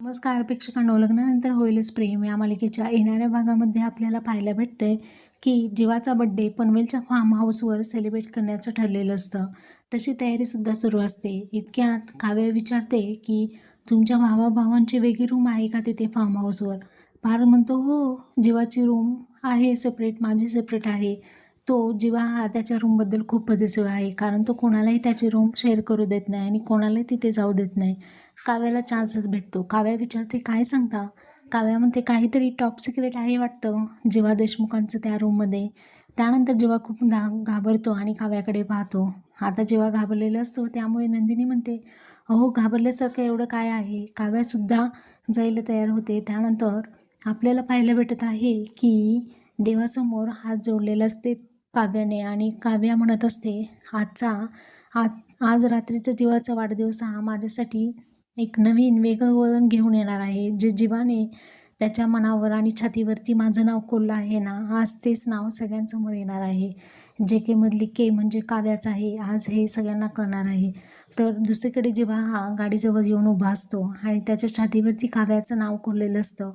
नमस्कार प्रेक्षकांनो. लग्नानंतर होईलच प्रेम. या मालिकेच्या येणाऱ्या भागामध्ये आपल्याला पाहायला भेटते की जीवाचा बड्डे पनवेलच्या फार्म हाऊसवर सेलिब्रेट करण्याचं ठरलेलं असतं. तशी तयारीसुद्धा सुरू असते. इतक्यात काव्य विचारते की तुमच्या भावाभावांची वेगळी रूम आहे का तिथे फार्म हाऊसवर भार म्हणतो हो. जीवाची रूम आहे सेपरेट माझी सेपरेट आहे. तो जेव्हा हा त्याच्या रूमबद्दल खूप पॉझिटिव्ह आहे कारण तो कोणालाही त्याची रूम शेअर करू देत नाही आणि कोणालाही तिथे जाऊ देत नाही. काव्याला चान्सच भेटतो. काव्या विचारते काय सांगता? काव्या म्हणते काहीतरी टॉप सिक्रेट आहे वाटतं? जिवा देशमुखांचं त्या रूममध्ये त्यानंतर जेव्हा खूप घा घाबरतो आणि काव्याकडे पाहतो. आता जेव्हा घाबरलेला असतो त्यामुळे नंदिनी म्हणते अहो घाबरल्यासारखं एवढं काय आहे? काव्यासुद्धा जायला तयार होते. त्यानंतर आपल्याला पाहायला भेटत आहे की देवासमोर हात जोडलेला असते. काव्याने आणि काव्या म्हणत असते आजचा आज आज रात्रीचा जीवाचा वाढदिवस हा माझ्यासाठी एक नवीन वेगळं वळण घेऊन येणार आहे. जे जीवाने त्याच्या मनावर आणि छातीवरती माझं नाव कोरलं आहे ना आज तेच नाव सगळ्यांसमोर येणार आहे. जे के मधली के म्हणजे काव्याचं आहे आज हे सगळ्यांना कळणार आहे. तर दुसरीकडे जेव्हा हा गाडीजवळ येऊन उभा असतो आणि त्याच्या छातीवरती काव्याचं नाव कोरलेलं असतं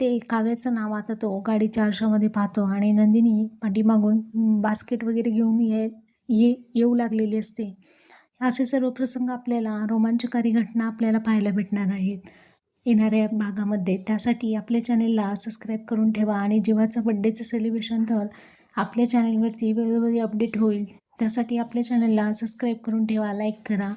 ते काव्याचं नाव आता तो गाडीच्या आरशामध्ये पाहतो आणि नंदिनी पाठीमागून बास्केट वगैरे घेऊन ये ये येऊ लागलेली असते. असे सर्व प्रसंग आपल्याला रोमांचकारी घटना आपल्याला पाहायला भेटणार आहेत. येणाऱ्या भागामध्ये. त्यासाठी आपल्या चॅनेलला सबस्क्राईब करून ठेवा आणि जीवाचं बड्डेचं सेलिब्रेशन तर आपल्या चॅनेलवरती वेळोवेळी अपडेट होईल. त्यासाठी आपल्या चॅनलला सबस्क्राईब करून ठेवा लाईक करा.